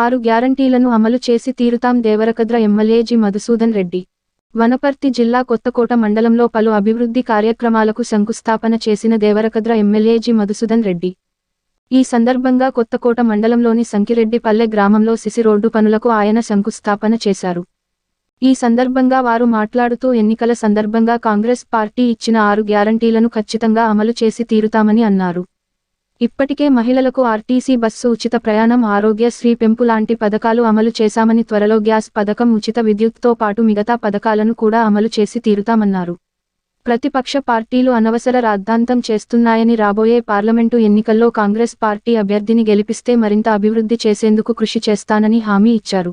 ఆరు గ్యారంటీలను అమలు చేసి తీరుతాం దేవరకద్ర ఎమ్మెల్యే జి. మధుసూదన్ రెడ్డి. వనపర్తి జిల్లా కొత్తకోట మండలంలో పలు అభివృద్ధి కార్యక్రమాలకు శంకుస్థాపన చేసిన దేవరకద్ర ఎమ్మెల్యే జి. మధుసూదన్ రెడ్డి. ఈ సందర్భంగా కొత్తకోట మండలంలోని సంకిరెడ్డిపల్లె గ్రామంలో సిసి రోడ్డు పనులకు ఆయన శంకుస్థాపన చేశారు. ఈ సందర్భంగా వారు మాట్లాడుతూ ఎన్నికల సందర్భంగా కాంగ్రెస్ పార్టీ ఇచ్చిన ఆరు గ్యారంటీలను ఖచ్చితంగా అమలు చేసి తీరుతామని అన్నారు. ఇప్పటికే మహిళలకు ఆర్టీసీ బస్సు ఉచిత ప్రయాణం ఆరోగ్యశ్రీ పెంపు లాంటి పథకాలు అమలు చేశామని త్వరలో గ్యాస్ పథకం ఉచిత విద్యుత్తో పాటు మిగతా పథకాలను కూడా అమలు చేసి తీరుతామన్నారు. ప్రతిపక్ష పార్టీలు అనవసర రాద్ధాంతం చేస్తున్నాయని రాబోయే పార్లమెంటు ఎన్నికల్లో కాంగ్రెస్ పార్టీ అభ్యర్థిని గెలిపిస్తే మరింత అభివృద్ధి చేసేందుకు కృషి చేస్తానని హామీ ఇచ్చారు.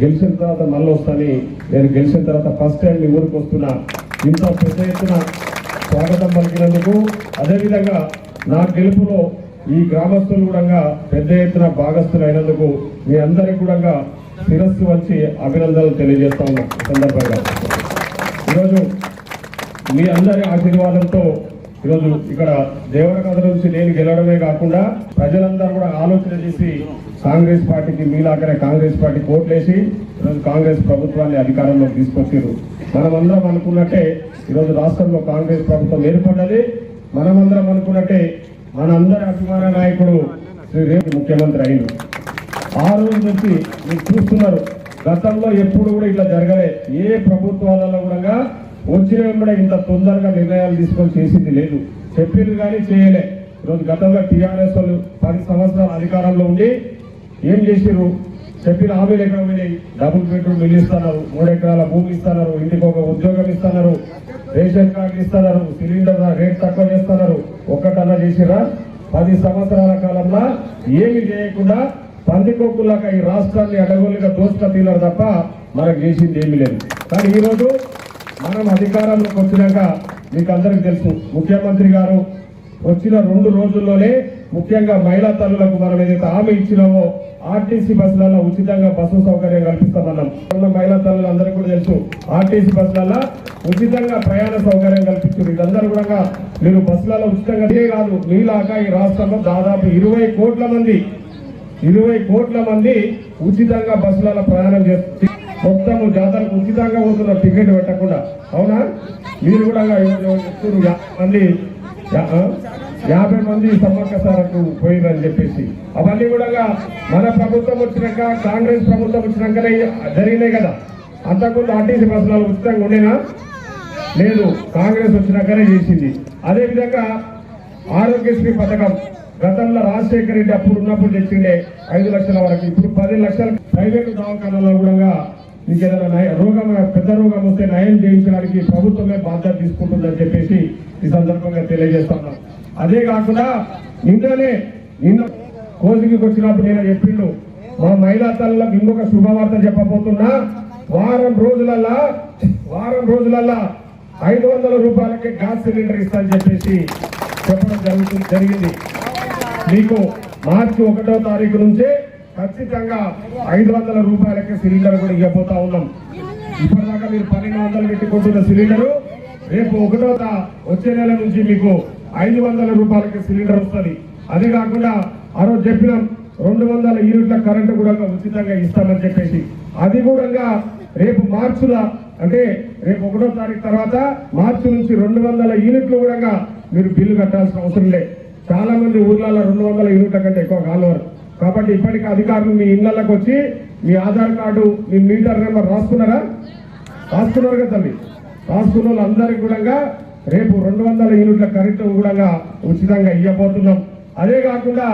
గెలిచిన తర్వాత మళ్ళీ వస్తాని నేను గెలిచిన తర్వాత ఫస్ట్ టైం మీ ఊరికి వస్తున్నా. ఇంత పెద్ద ఎత్తున స్వాగతం పలికినందుకు అదేవిధంగా నా గెలుపులో ఈ గ్రామస్తులు కూడా పెద్ద ఎత్తున భాగస్థులు అయినందుకు మీ అందరికీ కూడా శిరస్సు వచ్చి అభినందనలు తెలియజేస్తా ఉన్నా సందర్భంగా. ఈరోజు మీ అందరి ఆశీర్వాదంతో ఈరోజు ఇక్కడ దేవరకథ నుంచి నేను గెలవడమే కాకుండా ప్రజలందరూ కూడా ఆలోచన చేసి కాంగ్రెస్ పార్టీకి మీలాగానే కాంగ్రెస్ పార్టీ కోట్లేసి ఈరోజు కాంగ్రెస్ ప్రభుత్వాన్ని అధికారంలోకి తీసుకొచ్చారు. మనమందరం అనుకున్నట్టే ఈరోజు రాష్ట్రంలో కాంగ్రెస్ ప్రభుత్వం ఏర్పడ్డది. మనమందరం అనుకున్నట్టే మనందరి అభిమాన నాయకుడు శ్రీ రేపు ముఖ్యమంత్రి అయిన ఆ రోజు నుంచి మీరు చూస్తున్నారు. గతంలో ఎప్పుడు కూడా ఇట్లా జరగలే. ఏ ప్రభుత్వాలలో కూడా వచ్చిన కూడా ఇంత తొందరగా నిర్ణయాలు తీసుకొని చేసింది లేదు. చెప్పింది కానీ చేయలే. ఈరోజు గతంలో టీఆర్ఎస్ వాళ్ళు పది సంవత్సరాల అధికారంలో ఉండి ఏం చేసిర్రు? చెప్పిన హామీలు ఎక్కడ పోయినాయి డబుల్ బెడ్రూమ్ ఇల్లు ఇస్తున్నారు మూడు ఎకరాల భూమి ఇస్తున్నారు ఇంటికి ఒక ఉద్యోగం ఇస్తున్నారు రేషన్ కార్డు ఇస్తున్నారు సిలిండర్ రేట్ తక్కువ చేస్తున్నారు. ఒక్కటన్నా చేసిరా పది సంవత్సరాల కాలంలో ఏమి చేయకుండా పందికొక్కులాగా ఈ రాష్ట్రాన్ని అడగోలుగా దోసుక తీలరు తప్ప మనకు చేసింది ఏమీ లేదు. కానీ ఈరోజు మనం అధికారంలోకి వచ్చినాక మీకు అందరికి తెలుసు ముఖ్యమంత్రి గారు వచ్చిన రెండు రోజుల్లోనే ముఖ్యంగా మహిళా తల్లులకు మనం ఏదైతే హామీ ఇచ్చినామో ఆర్టీసీ బస్సులలో ఉచితంగా బస్సు సౌకర్యం కల్పిస్తామన్నాం. మహిళా తల్లులు అందరికీ కూడా తెలుసు ఆర్టీసీ బస్సులలో ఉచితంగా ప్రయాణ సౌకర్యం కల్పించారు. ఇదందరూ కూడా మీరు బస్సులలో ఉచితంగా ఇదే కాదు మీలాగా ఈ రాష్ట్రంలో దాదాపు ఇరవై కోట్ల మంది ఇరవై కోట్ల మంది ఉచితంగా బస్సులలో ప్రయాణం చేస్తారు మొత్తం జాతరకు ఉచితంగా పోతున్నారు టికెట్ పెట్టకుండా. అవునా? మీరు కూడా చెప్తున్నారు? మళ్ళీ యాభై మంది సమ్మక్క సారకు పోయిందని చెప్పేసి. అవన్నీ కూడా మన ప్రభుత్వం వచ్చినాక కాంగ్రెస్ ప్రభుత్వం వచ్చినాకనే జరిగినాయి కదా. అంతకుముందు ఆర్టీసీ బస్సులు ఉచితంగా ఉండేనా? లేదు కాంగ్రెస్ వచ్చినాకనే చేసింది. అదే విధంగా ఆరోగ్యశ్రీ పథకం గతంలో రాజశేఖర రెడ్డి అప్పుడు ఉన్నప్పుడు తెచ్చిండే ఐదు లక్షల వరకు. ఇప్పుడు పది లక్షల ప్రైవేటు దవాఖానాల్లో కూడా ఇంకేదైనా నయ- రోగం పెద్ద రోగం వస్తే నయం చేయించడానికి ప్రభుత్వమే బాధ్యత తీసుకుంటుందని చెప్పేసి ఈ సందర్భంగా తెలియజేస్తున్నాం అదే కాకుండా నిన్ననే నిన్న కోసికి వచ్చినప్పుడు నేను చెప్పిండు మా మహిళా తల్లులకు ఇంకొక శుభవార్త చెప్పబోతున్నా. వారం రోజులల్లా వారం రోజులల్లా ఐదు వందల రూపాయలకి గ్యాస్ సిలిండర్ ఇస్తా అని చెప్పేసి చెప్పడం జరుగుతుంది జరిగింది. మీకు మార్చి ఒకటో తారీఖు నుంచే ఖచ్చితంగా ఐదు వందల రూపాయలకే సిలిండర్ కూడా ఇవ్వబోతా ఉన్నాం. ఇప్పటిదాకా మీరు పన్నెండు వందలు పెట్టుకుంటున్న సిలిండరు రేపు ఒకటో వచ్చే నెల నుంచి మీకు ఐదు వందల రూపాయలకి సిలిండర్ వస్తుంది. అదే కాకుండా ఆ రోజు చెప్పినాం రెండు వందల యూనిట్ల కరెంటు కూడా ఉచితంగా ఇస్తామని చెప్పేసి. అది కూడా రేపు మార్చుల అంటే రేపు ఒకటో తారీఖు తర్వాత మార్చి నుంచి రెండు వందల యూనిట్లు కూడా మీరు బిల్లు కట్టాల్సిన అవసరం లేదు చాలా మంది ఊర్లలో రెండు వందల యూనిట్ల కంటే ఎక్కువ కాలువారు కాబట్టి ఇప్పటికి అధికారులు మీ ఇళ్ళకు వచ్చి మీ ఆధార్ కార్డు మీ మీటర్ నెంబర్ రాసుకున్నారా? రాసుకున్నారు కదా తల్లి. రాసుకున్న వాళ్ళందరికీ కూడా రేపు రెండు వందల యూనిట్ల కరెంటు కూడా ఉచితంగా ఇవ్వబోతున్నాం. అదే కాకుండా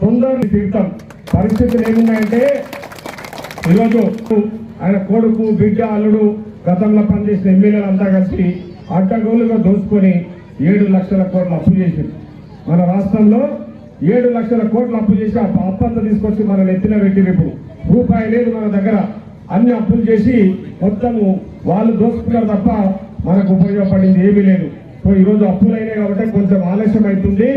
తొందరని తీర్థం పరిస్థితులు ఏమున్నాయంటే ఈరోజు ఆయన కొడుకు బిడ్డ అల్లుడు గతంలో పనిచేసిన ఎమ్మెల్యేలు అంతా కలిసి అడ్డగోలుగా దోచుకొని ఏడు లక్షల కోట్లు అప్పు చేసింది. మన రాష్ట్రంలో ఏడు లక్షల కోట్లు అప్పు చేసి ఆ అప్పంతా తీసుకొచ్చి మనం ఎత్తిన పెట్టి ఇప్పుడు రూపాయి లేదు మన దగ్గర. అన్ని అప్పులు చేసి మొత్తము వాళ్ళు దోసుకున్నారు తప్ప మనకు ఉపయోగపడింది ఏమీ లేదు. సో ఈరోజు అప్పులైనాయి కాబట్టి కొంచెం ఆలస్యం అవుతుంది.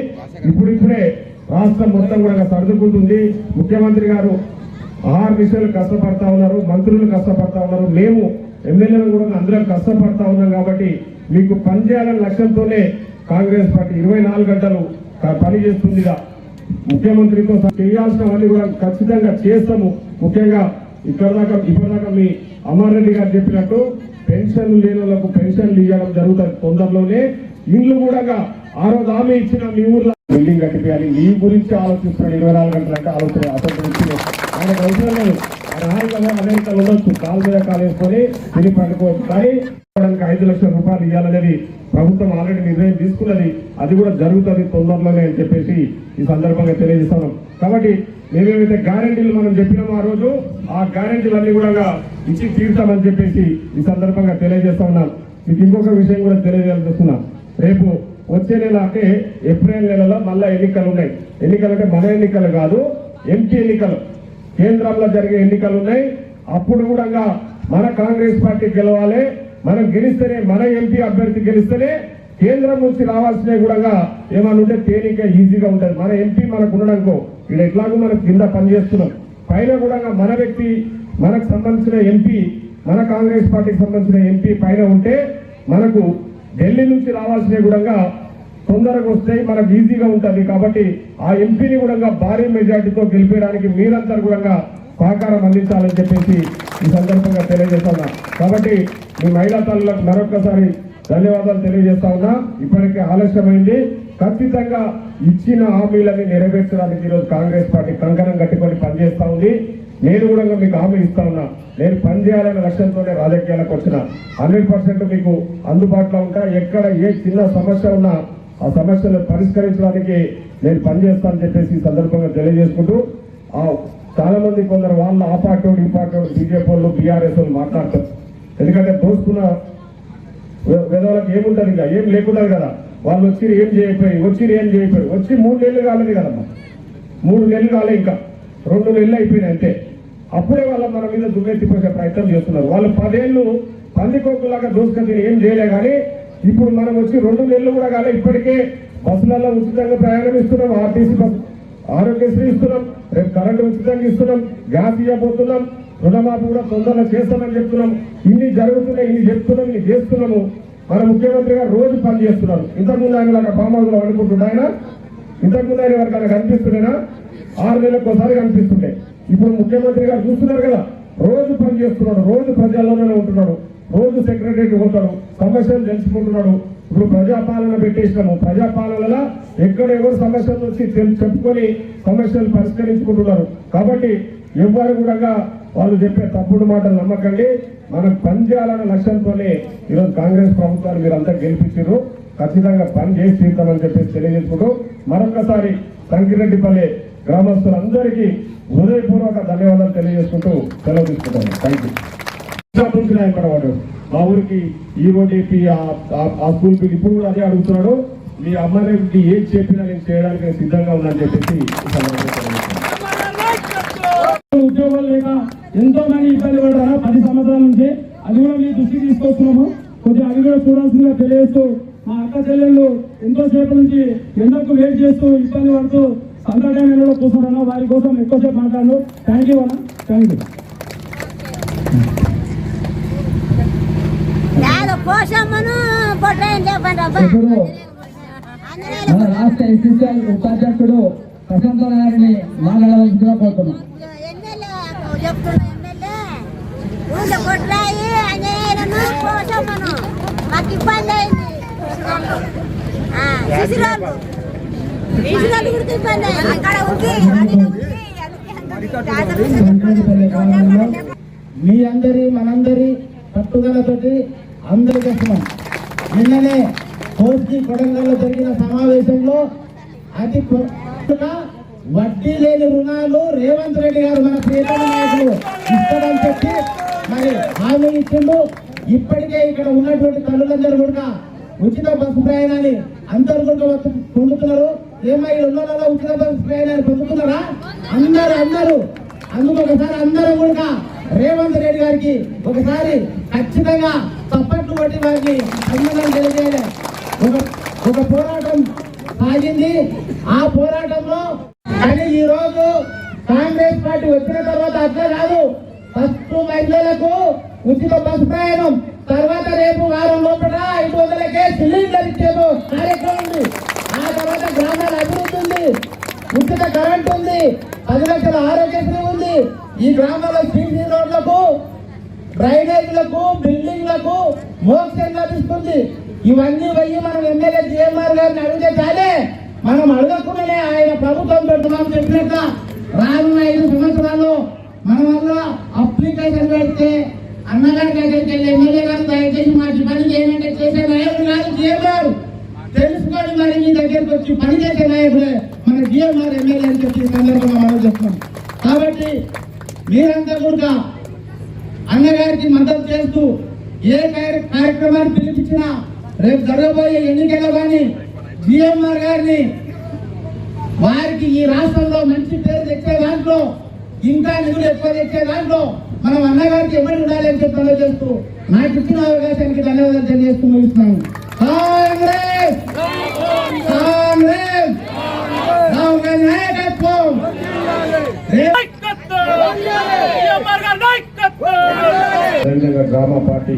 ఇప్పుడిప్పుడే రాష్ట్రం మొత్తం కూడా సర్దుకుంటుంది. ముఖ్యమంత్రి గారు ఆర్ మిషన్లు కష్టపడతా ఉన్నారు మంత్రులు కష్టపడతా ఉన్నారు. మేము ఎమ్మెల్యేలు కూడా అందరం కష్టపడతా ఉన్నాం కాబట్టి మీకు పనిచేయాలనే లక్ష్యంతోనే కాంగ్రెస్ పార్టీ ఇరవై నాలుగు గంటలు క- పని చేస్తుందిగా ముఖ్యమంత్రితో చేయాల్సినవన్నీ కూడా ఖచ్చితంగా చేస్తాము. ముఖ్యంగా ఇక్కడ దాకా ఇప్పటిదాకా మీ అమర్ రెడ్డి గారు చెప్పినట్టు పెన్షన్ లేని వాళ్ళకు పెన్షన్లు ఇవ్వడం జరుగుతుంది తొందరలోనే. ఇండ్లు కూడా ఆ రోజు ఆమె ఇచ్చిన మీ ఊర్లో. బిల్డింగ్ కట్టిపోయాలి. ఈ గురించి ఆలోచిస్తున్నాడు ఇరవై నాలుగు గంటలంటే ఆలోచన అసలు గురించి ఆయనకు అవసరం లేదు ఆయన హాయిగా అమెరికాలో ఉండొచ్చు కాలు మీద కాలు పండుకోవచ్చు కానీ ఐదు లక్షల రూపాయలు ఇవ్వాలనేది ప్రభుత్వం ఆల్రెడీ నిర్ణయం తీసుకున్నది. అది కూడా జరుగుతుంది తొందరలోనే అని చెప్పేసి ఈ సందర్భంగా తెలియజేస్తున్నాం. కాబట్టి మేమేమైతే గ్యారెంటీలు మనం చెప్పినామో ఆ రోజు ఆ గ్యారంటీలన్నీ కూడా ఇచ్చి తీర్చామని చెప్పేసి ఈ సందర్భంగా తెలియజేస్తా ఉన్నాం. మీకు ఇంకొక విషయం కూడా తెలియజేస్తున్నాం రేపు వచ్చే నెల అంటే ఏప్రిల్ నెలలో మళ్ళీ ఎన్నికలు ఉన్నాయి. ఎన్నికలు అంటే మన ఎన్నికలు కాదు ఎంపీ ఎన్నికలు. కేంద్రంలో జరిగే ఎన్నికలు ఉన్నాయి. అప్పుడు కూడా మన కాంగ్రెస్ పార్టీ గెలవాలి. మనం గెలిస్తేనే మన ఎంపీ అభ్యర్థి గెలిస్తేనే కేంద్రం నుంచి రావాల్సినవి కూడా ఏమన్నా ఉంటే తేలిక ఈజీగా ఉంటుంది. మన ఎంపీ మనకు ఉండడానికో ఇక్కడ ఎట్లాగో మనం కింద పనిచేస్తున్నాం. పైన కూడా మన వ్యక్తి మనకు సంబంధించిన ఎంపీ మన కాంగ్రెస్ పార్టీకి సంబంధించిన ఎంపీ పైన ఉంటే మనకు ఢిల్లీ నుంచి రావాల్సినవి కూడా తొందరగా వస్తాయి మనకు ఈజీగా ఉంటుంది. కాబట్టి ఆ ఎంపీని కూడా భారీ మెజార్టీతో గెలిపేయడానికి మీరందరూ కూడా సహకారం అందించాలని చెప్పేసి ఈ సందర్భంగా తెలియజేస్తున్నా కాబట్టి మీ మహిళా తల్లులకు మరొకసారి ధన్యవాదాలు తెలియజేస్తా ఉన్నా. ఇప్పటికే ఆలస్యమైంది. ఖచ్చితంగా ఇచ్చిన హామీలని నెరవేర్చడానికి ఈరోజు కాంగ్రెస్ పార్టీ కంకణం కట్టుకొని పనిచేస్తా ఉంది. నేను కూడా మీకు హామీ ఇస్తా ఉన్నా. నేను పనిచేయాలనే లక్ష్యంతోనే రాజకీయాలకు వచ్చిన. హండ్రెడ్ పర్సెంట్ మీకు అందుబాటులో ఉంటా. ఎక్కడ ఏ చిన్న సమస్య ఉన్నా ఆ సమస్యలను పరిష్కరించడానికి నేను పనిచేస్తానని చెప్పేసి ఈ సందర్భంగా తెలియజేసుకుంటూ ఆ చాలా మంది కొందరు వాళ్ళు ఆ పార్టీ ఈ పార్టీ బీజేపీ వాళ్ళు బీఆర్ఎస్ వాళ్ళు మాట్లాడతారు. ఎందుకంటే దోసుకున్న వేదవాళ్ళకి ఏముంటుంది ఇంకా? ఏం లేకుండా కదా? వాళ్ళు వచ్చి ఏం చేయకపోయి వచ్చి ఏం చేయకపోయి వచ్చి మూడు నెలలు కాలేదు కదమ్మా. మూడు నెలలు కాలే ఇంకా. రెండు నెలలు అయిపోయినాయి అంతే. అప్పుడే వాళ్ళ మన మీద దుమ్మెత్తిపోసే ప్రయత్నం చేస్తున్నారు. వాళ్ళు పదేళ్ళు పందికొక్కులాగా దోసుకొని ఏం చేయలే కానీ ఇప్పుడు మనం వచ్చి రెండు నెలలు కూడా కాలే ఇప్పటికే బస్సులలో ఉచితంగా ప్రయాణం ఇస్తున్నాం ఆర్టీసీ బస్సు ఆరోగ్యశ్రీ ఇస్తున్నాం రేపు కరెంటు ఉచితంగా ఇస్తున్నాం గ్యాస్ ఇవ్వబోతున్నాం రుణమాఫీ కూడా తొందరగా చేస్తామని చెప్తున్నాం. ఇన్ని జరుగుతున్నాయి ఇన్ని చెప్తున్నాం ఇన్ని చేస్తున్నాము. మన ముఖ్యమంత్రి గారు రోజు పని చేస్తున్నారు. ఇంతకుముందు ఆయన లాగా ఫామ్ హౌస్ ఆయన. ఇంతకుముందు ఆయన వారికి అలా కనిపిస్తుండేనా? ఆరు నెలలకు ఒకసారి కనిపిస్తుండే. ఇప్పుడు ముఖ్యమంత్రి గారు చూస్తున్నారు కదా రోజు పని చేస్తున్నాడు రోజు ప్రజల్లోనే ఉంటున్నాడు. రోజు సెక్రటరీ పోతాడు సమస్యలు తెలుసుకుంటున్నాడు. ఇప్పుడు ప్రజాపాలన పెట్టేసినాము. ప్రజాపాలనలో ఎక్కడ ఎవరు సమస్యలు వచ్చి చెప్పుకొని సమస్యలు పరిష్కరించుకుంటున్నారు. కాబట్టి ఎవ్వరు కూడా వాళ్ళు చెప్పే తప్పుడు మాటలు నమ్మకండి. మనం పని చేయాలన్న లక్ష్యంతోనే ఈరోజు కాంగ్రెస్ ప్రభుత్వాన్ని మీరంతా గెలిపించారు. ఖచ్చితంగా పని చేసి తీరుతామని చెప్పేసి తెలియజేసుకుంటూ మరొకసారి సంకిరెడ్డిపల్లి గ్రామస్తులందరికీ హృదయపూర్వక ధన్యవాదాలు తెలియజేసుకుంటూ సెలవు తీసుకుంటాను. థ్యాంక్ యూ ఇక్కడ వాడు మా ఊరికి ఈ ఆ స్కూల్ పిల్లలు ఇప్పుడు కూడా అదే అడుగుతున్నాడు. మీ అమ్మాయికి ఏం చెప్పినా నేను చేయడానికి నేను సిద్ధంగా ఉన్నాను చెప్పేసి ఉద్యోగాలు లేక ఎంతో మంది ఇబ్బంది పడ్డారా? పది సంవత్సరాల నుంచి. అది కూడా మీ దృష్టికి తీసుకొస్తున్నాము. కొద్దిగా అది కూడా చూడాల్సిందిగా తెలియజేస్తూ మా అక్క చెల్లెళ్ళు ఎంతో సేపు నుంచి ఎండకు వెయిట్ చేస్తూ ఇబ్బంది పడుతూ సందర్భంగా ఎండలో వారి కోసం ఎక్కువసేపు మాట్లాడాను. థ్యాంక్ యూ అన్న. థ్యాంక్ యూ పోషమ్మను చెప్పండి అబ్బా. రాష్ట్ర ఎస్ఎస్ఎల్ ఉపాధ్యక్షుడు ప్రశాంత్ గారిని మాట్లాడవలసిందిగా కోరుతున్నాం. మాకు ఇబ్బంది అయింది. శిశురాలు. శిశురాలు కూడా ఇబ్బంది అక్కడ ఉంది మీ అందరి మనందరి పట్టుదలతోటి అందరూ కోసమం నిన్ననే కోర్చి కొడంగల్లో జరిగిన సమావేశంలో అతి కొత్తగా వడ్డీ లేని రుణాలు రేవంత్ రెడ్డి గారు మన ప్రియతమ నాయకులు ఇస్తారని చెప్పి మరి హామీ ఇచ్చిండు. ఇప్పటికే ఇక్కడ ఉన్నటువంటి తల్లులందరూ కూడా ఉచిత బస్సు ప్రయాణాన్ని అందరు కూడా వచ్చి పొందుతున్నారు. ఏమై ఉన్న ఉచిత బస్సు ప్రయాణాన్ని పొందుతున్నారా? అందరూ అందరూ. అందుకు ఒకసారి అందరూ కూడా రేవంత్ రెడ్డి గారికి ఒకసారి ఖచ్చితంగా చప్పట్లు కొట్టి వారికి అభినందన తెలియజేయాలి. ఒక ఒక పోరాటం సాగింది. ఆ పోరాటంలో కానీ ఈ రోజు కాంగ్రెస్ పార్టీ వచ్చిన తర్వాత అట్లా కాదు. ఫస్ట్ మహిళలకు ఉచిత బస్ ప్రయాణం తర్వాత రేపు వారం లోపల ఐదు వందలకే సిలిండర్ ఇచ్చేది కార్యక్రమం ఉంది. ఆ తర్వాత గ్రామాల అభివృద్ధి ఉంది. ఉచిత కరెంట్ ఉంది. పది లక్షల ఆరోగ్యశ్రీ ఉంది. ఈ గ్రామాల సీసీ రోడ్లకు డ్రైనేజ్లకు బిల్డింగ్లకు మోక్షం లభిస్తుంది. ఇవన్నీ పోయి మనం ఎమ్మెల్యే జిఎంఆర్ గారిని అడిగితే చాలే. మనం అడగకుండానే ఆయన ప్రభుత్వం పెడుతున్నాం చెప్పినట్ల రానున్న ఐదు సంవత్సరాల్లో మన వల్ల అప్లికేషన్ పెడితే అన్నగారి దగ్గరికి వెళ్ళి ఎమ్మెల్యే గారు దయచేసి మాకు పని చేయాలంటే చేసే నాయకుడు కాదు జిఎంఆర్. తెలుసుకొని మరి మీ దగ్గరికి వచ్చి పని చేసే నాయకుడే మన జిఎంఆర్ ఎమ్మెల్యే అని చెప్పి సందర్భంగా మనం చెప్తున్నాం. కాబట్టి మీరంతా కూడా అన్నగారికి మద్దతు చేస్తూ ఏ కార్యక్రమాన్ని పిలిపించినా రేపు జరగబోయే ఎన్నికల్లో కానీ జిఎంఆర్ గారిని వారికి ఈ రాష్ట్రంలో మంచి పేరు తెచ్చే దాంట్లో ఇంకా నిధులు ఎక్కువ తెచ్చే దాంట్లో మనం అన్నగారికి ఎవరు ఉండాలి అని చెప్పి ఆలోచిస్తూ నాకు ఇచ్చిన అవకాశానికి ధన్యవాదాలు తెలియజేస్తూ ముగిస్తున్నాను. కాంగ్రెస్! కాంగ్రెస్! నాయకత్వం! Drama party